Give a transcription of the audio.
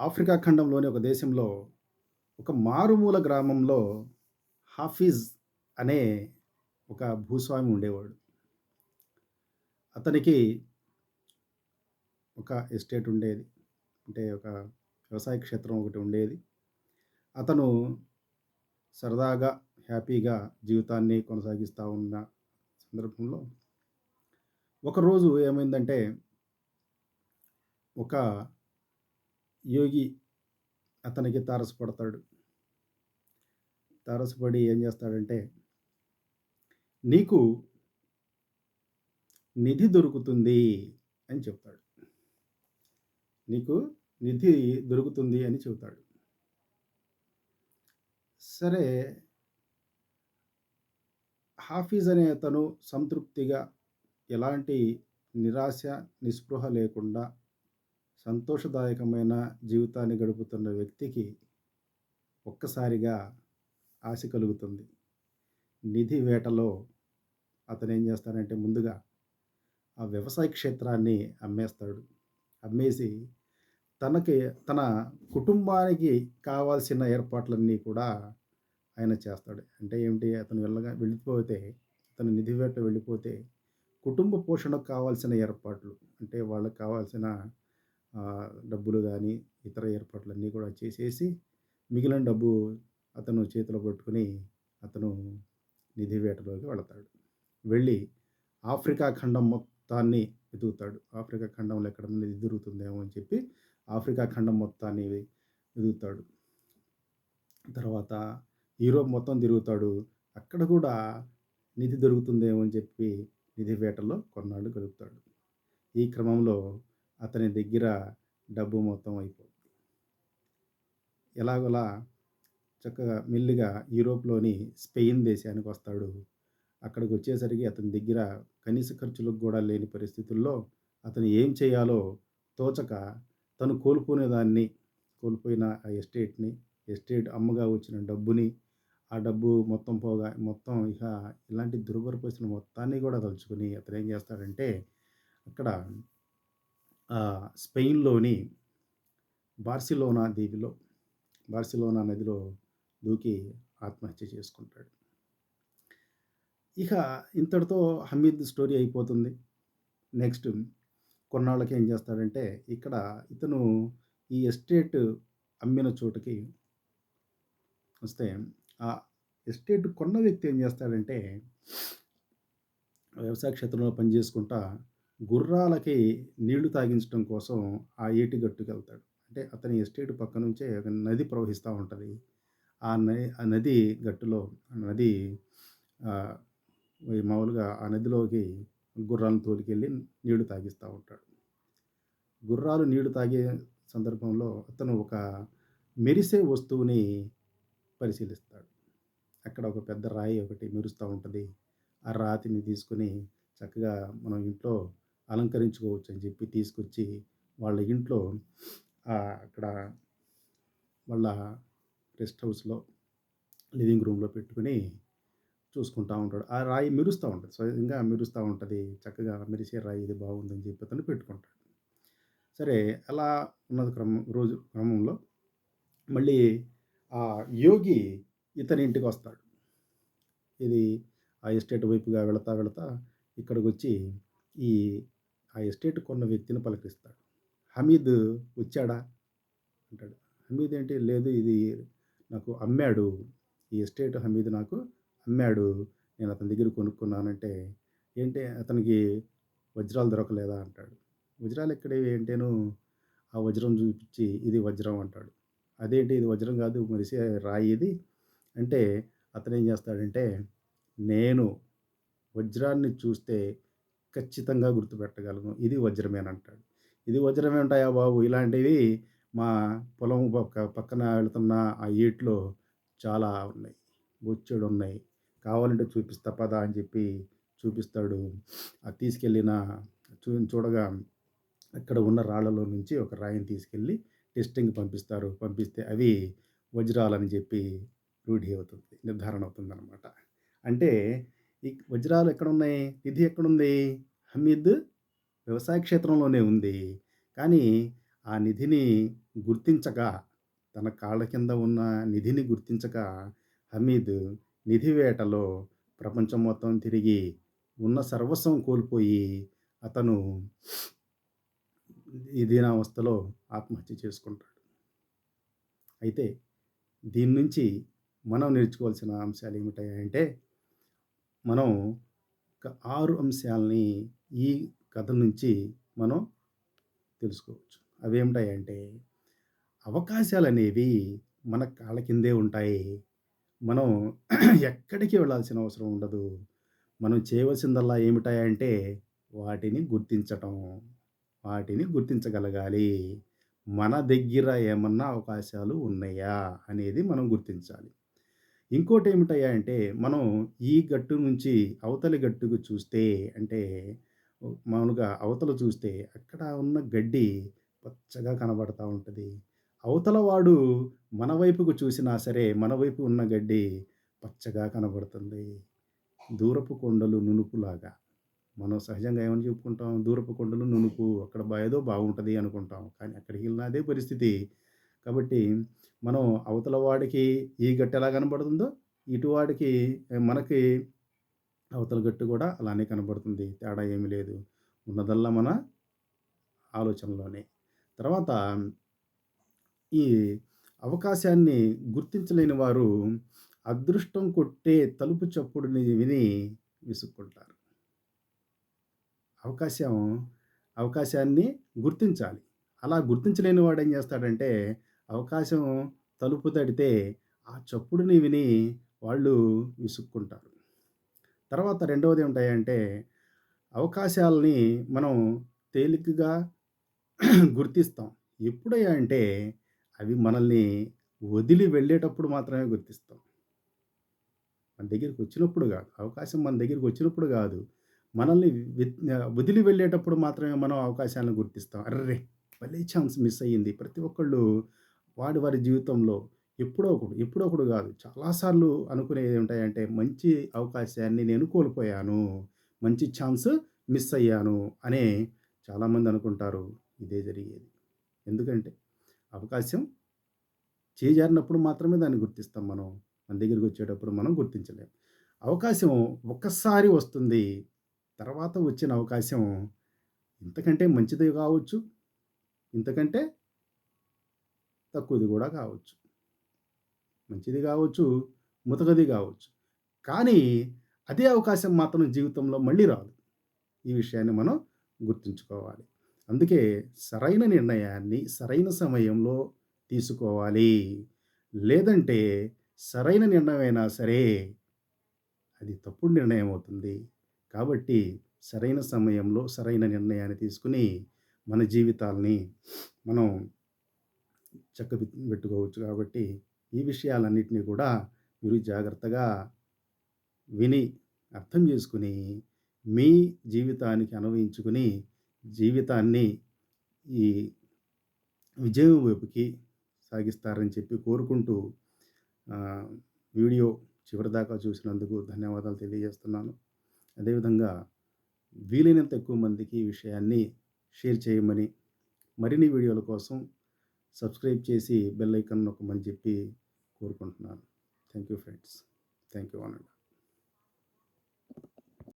Africa ఖండంలోని ఒక దేశంలో ఒక మారుమూల గ్రామంలో హాఫీజ్ అనే ఒక భూస్వామి ఉండేవాడు. అతనికి ఒక ఎస్టేట్ ఉండేది. అంటే ఒక వ్యవసాయ క్షేత్రం ఒకటి ఉండేది. అతను సరదాగా, హ్యాపీగా జీవితాన్ని కొనసాగిస్తూ ఉన్న సందర్భంలో ఒకరోజు ఏమైందంటే ఒక యోగి అతనికి తారసపడతాడు. తారసపడి ఏం చేస్తాడంటే, "నీకు నిధి దొరుకుతుంది" అని చెప్తాడు. "నీకు నిధి దొరుకుతుంది" అని చెబుతాడు. సరే హాఫీజ్ అనే అతను సంతృప్తిగా ఎలాంటి నిరాశ, నిస్పృహ లేకుండా సంతోషదాయకమైన జీవితాన్ని గడుపుతున్న వ్యక్తికి ఒక్కసారిగా ఆశ కలుగుతుంది. నిధి వేటలో అతనేం చేస్తాడంటే ముందుగా ఆ వ్యవసాయ క్షేత్రాన్ని అమ్మేస్తాడు. అమ్మేసి తనకి తన కుటుంబానికి కావాల్సిన ఏర్పాట్లన్నీ కూడా ఆయన చేస్తాడు. అంటే ఏమిటి అతను వెళ్ళగా వెళ్ళిపోతే అతను నిధి వేట వెళ్ళిపోతే కుటుంబ పోషణకు కావాల్సిన ఏర్పాట్లు అంటే వాళ్ళకి కావాల్సిన డబ్బులు కానీ ఇతర ఏర్పాట్లన్నీ కూడా చేసేసి మిగిలిన డబ్బు అతను చేతిలో పట్టుకుని అతను నిధి వేటలోకి వెళతాడు. వెళ్ళి ఆఫ్రికా ఖండం మొత్తాన్ని వెతుకుతాడు. ఆఫ్రికా ఖండంలో ఎక్కడ నిధి దొరుకుతుందేమో అని చెప్పి ఆఫ్రికా ఖండం మొత్తాన్ని వె వెతుకుతాడు. తర్వాత యూరోప్ మొత్తం తిరుగుతాడు. అక్కడ కూడా నిధి దొరుకుతుందేమో అని చెప్పి నిధి వేటలో కొన్నాళ్ళు గడుపుతాడు. ఈ క్రమంలో అతని దగ్గర డబ్బు మొత్తం అయిపోతుంది ఎలాగోలా చక్కగా మెల్లిగా యూరోప్‌లోని స్పెయిన్ దేశానికి వస్తాడు. అక్కడికి వచ్చేసరికి అతని దగ్గర కనీస ఖర్చులకు కూడా లేని పరిస్థితుల్లో అతను ఏం చేయాలో తోచక తను కోల్పోయిన దాన్ని కోల్పోయిన ఆ ఎస్టేట్‌ని, ఎస్టేట్ అమ్మగా వచ్చిన డబ్బుని, ఆ డబ్బు మొత్తం పోగా మొత్తం ఇక ఇలాంటి దుర్భర పరిస్థితులు మొత్తాన్ని కూడా తలుచుకుని అతను అతనేం చేస్తాడంటే అక్కడ స్పెయిన్‌లోని బార్సిలోనా దీవిలో బార్సిలోనా నదిలో దూకి ఆత్మహత్య చేసుకుంటాడు. ఇక ఇంతటితో హమీద్ స్టోరీ అయిపోతుంది. నెక్స్ట్ కొన్నాళ్ళకి ఏం చేస్తాడంటే ఇక్కడ ఇతను ఈ ఎస్టేట్ అమ్మిన చోటుకి వస్తే ఆ ఎస్టేట్ కొన్న వ్యక్తి ఏం చేస్తాడంటే వ్యవసాయ క్షేత్రంలో పని చేసుకుంటా గుర్రాలకి నీళ్ళు తాగించడం కోసం ఆ ఏటి గట్టుకెళ్తాడు. అంటే అతని ఎస్టేట్ పక్క నుంచే ఒక నది ప్రవహిస్తూ ఉంటుంది ఆ నది ఆ నది గట్టులో ఆ నది మామూలుగా ఆ నదిలోకి గుర్రాలను తోలుకెళ్ళి నీళ్ళు తాగిస్తూ ఉంటాడు. గుర్రాలు నీళ్ళు తాగే సందర్భంలో అతను ఒక మెరిసే వస్తువుని పరిశీలిస్తాడు. అక్కడ ఒక పెద్ద రాయి ఒకటి మెరుస్తూ ఉంటుంది ఆ రాతిని తీసుకొని చక్కగా మనం ఇంట్లో అలంకరించుకోవచ్చు అని చెప్పి తీసుకొచ్చి వాళ్ళ ఇంట్లో అక్కడ వాళ్ళ రెస్ట్ హౌస్‌లో లివింగ్ రూమ్‌లో పెట్టుకొని చూసుకుంటా ఉంటాడు. ఆ రాయి మెరుస్తా ఉంటది. స్వయంగా మెరుస్తూ ఉంటుంది చక్కగా మెరిసే రాయి ఇది బాగుందని చెప్పి అతను పెట్టుకుంటాడు. సరే అలా ఉన్నది క్రమం రోజు క్రమంలో మళ్ళీ ఆ యోగి ఇతని ఇంటికి వస్తాడు ఇది ఆ ఎస్టేట్ వైపుగా వెళతా, వెళతా ఇక్కడికొచ్చి ఈ ఆ ఎస్టేట్ కొన్న వ్యక్తిని పలకరిస్తాడు. "హమీద్ వచ్చాడా?" అంటాడు. హమీద్ ఏంటి లేదు ఇది నాకు అమ్మాడు. ఈ ఎస్టేట్ హమీద్ నాకు అమ్మాడు. నేను అతని దగ్గర కొనుక్కున్నానంటే, ఏంటి అతనికి వజ్రాలు దొరకలేదా అంటాడు. వజ్రాలు ఎక్కడేవి ఏంటేను ఆ వజ్రం చూపించి ఇది వజ్రం అంటాడు. అదేంటి ఇది వజ్రం కాదు మెరిసే రాయి ఇది. అంటే అతనేం చేస్తాడంటే, నేను వజ్రాన్ని చూస్తే ఖచ్చితంగా గుర్తుపెట్టగలను. ఇది వజ్రమేనంటాడు. ఇది వజ్రమేంటయ్యా బాబు! ఇలాంటివి మా పొలం పక్క పక్కన వెళుతున్న ఆ ఏట్లో చాలా ఉన్నాయి. బొచ్చెడు ఉన్నాయి కావాలంటే చూపిస్తా పదా అని చెప్పి చూపిస్తాడు. అది తీసుకెళ్ళిన చూ చూడగా అక్కడ ఉన్న రాళ్ళలో నుంచి ఒక రాయిని తీసుకెళ్ళి టెస్టింగ్ పంపిస్తారు. పంపిస్తే అవి వజ్రాలని చెప్పి రూఢి అవుతుంది. నిర్ధారణ అవుతుందనమాట. అంటే ఈ వజ్రాలు ఎక్కడున్నాయి? నిధి ఎక్కడుంది? హమీద్ వ్యవసాయ క్షేత్రంలోనే ఉంది. కానీ ఆ నిధిని గుర్తించక, తన కాళ్ళ కింద ఉన్న నిధిని గుర్తించక హమీద్ నిధి వేటలో ప్రపంచం మొత్తం తిరిగి ఉన్న సర్వస్వం కోల్పోయి అతను దీనావస్థలో ఆత్మహత్య చేసుకుంటాడు. అయితే దీని నుంచి మనం నేర్చుకోవాల్సిన అంశాలు ఏమిటాయంటే మనం ఒక ఆరు అంశాలని ఈ కథ నుంచి మనం తెలుసుకోవచ్చు. అవేమిటాయంటే అవకాశాలనేవి మన కాళ్ళ కిందే ఉంటాయి. మనం ఎక్కడికి వెళ్ళాల్సిన అవసరం ఉండదు. మనం చేయవలసిందల్లా ఏమిటాయంటే వాటిని గుర్తించటం. వాటిని గుర్తించగలగాలి. మన దగ్గర ఏమన్నా అవకాశాలు ఉన్నాయా అనేది మనం గుర్తించాలి. ఇంకోటి ఏమిటయ్యా అంటే మనం ఈ గట్టు నుంచి అవతలి గట్టుకు చూస్తే అంటే మామూలుగా అవతల చూస్తే అక్కడ ఉన్న గడ్డి పచ్చగా కనబడతా ఉంటుంది అవతల వాడు మన వైపుకు చూసినా సరే మన వైపు ఉన్న గడ్డి పచ్చగా కనబడుతుంది. దూరపు కొండలు నునుపులాగా. మనం సహజంగా ఏమని చెప్పుకుంటాం? దూరపు కొండలు నునుపు అక్కడ ఏదో బాగుంటది అనుకుంటాం. కానీ అక్కడికెళ్ళినా అదే పరిస్థితి. కాబట్టి మనం అవతల వాడికి ఈ గట్టి ఎలా కనబడుతుందో ఇటువాడికి మనకి అవతల గట్టు కూడా అలానే కనబడుతుంది. తేడా ఏమీ లేదు. ఉన్నదల్లా మన ఆలోచనలోనే. తర్వాత ఈ అవకాశాన్ని గుర్తించలేని వారు అదృష్టం కొట్టే తలుపు చప్పుడుని విని విసుక్కుంటారు. అవకాశం అవకాశాన్ని గుర్తించాలి. అలా గుర్తించలేని వాడేం చేస్తాడంటే అవకాశం తలుపు తడితే ఆ చప్పుడుని విని వాళ్ళు విసుక్కుంటారు. తర్వాత రెండవది రెండవదేమిటాయంటే అవకాశాలని మనం తేలికగా గుర్తిస్తాం. ఎప్పుడయ్యా అంటే అవి మనల్ని వదిలి వెళ్ళేటప్పుడు మాత్రమే గుర్తిస్తాం. మన దగ్గరికి వచ్చినప్పుడు కాదు అవకాశం మన దగ్గరికి వచ్చినప్పుడు కాదు మనల్ని వదిలి వెళ్ళేటప్పుడు మాత్రమే మనం అవకాశాలను గుర్తిస్తాం. అర్రె! భలే ఛాన్స్ మిస్ అయ్యింది. ప్రతి ఒక్కళ్ళు వాడి వారి జీవితంలో ఎప్పుడో ఒకడు, ఎప్పుడో ఒకడు గాదు. చాలా సార్లు అనుకునేవి మంచి అవకాశాన్ని నేను కోల్పోయాను. మంచి ఛాన్స్ మిస్ అయ్యాను అనే చాలామంది అనుకుంటారు. ఇదే జరిగేది. ఎందుకంటే అవకాశం చేజారినప్పుడు మాత్రమే దాన్ని గుర్తిస్తాం మనం. మన దగ్గరికి వచ్చేటప్పుడు మనం గుర్తించలేం. అవకాశం ఒక్కసారి వస్తుంది. తర్వాత వచ్చిన అవకాశం ఇంతకంటే మంచిది కావచ్చు. ఇంతకంటే తక్కువది కూడా కావచ్చు. మంచిది కావచ్చు ముతకది కావచ్చు కానీ అదే అవకాశం మాత్రం జీవితంలో మళ్ళీ రాదు. ఈ విషయాన్ని మనం గుర్తుంచుకోవాలి. అందుకే సరైన నిర్ణయాన్ని సరైన సమయంలో తీసుకోవాలి. లేదంటే సరైన నిర్ణయమైనా సరే అది తప్పుడు నిర్ణయం అవుతుంది. కాబట్టి సరైన సమయంలో సరైన నిర్ణయాన్ని తీసుకొని మన జీవితాల్ని మనం చక్క పెట్టుకోవచ్చు కాబట్టి ఈ విషయాలన్నింటినీ కూడా మీరు జాగ్రత్తగా విని, అర్థం చేసుకొని, మీ జీవితానికి అనువయించుకుని జీవితాన్ని ఈ విజయం వైపుకి సాగిస్తారని చెప్పి కోరుకుంటూ వీడియో చివరిదాకా చూసినందుకు ధన్యవాదాలు తెలియజేస్తున్నాను. అదేవిధంగా వీలైనంత ఎక్కువ మందికి ఈ విషయాన్ని షేర్ చేయమని, మరిన్ని వీడియోల కోసం సబ్స్క్రైబ్ చేసి బెల్ ఐకాన్ నొక్కమని చెప్పి కోరుకుంటున్నాను. Thank you friends. Thank you అనండి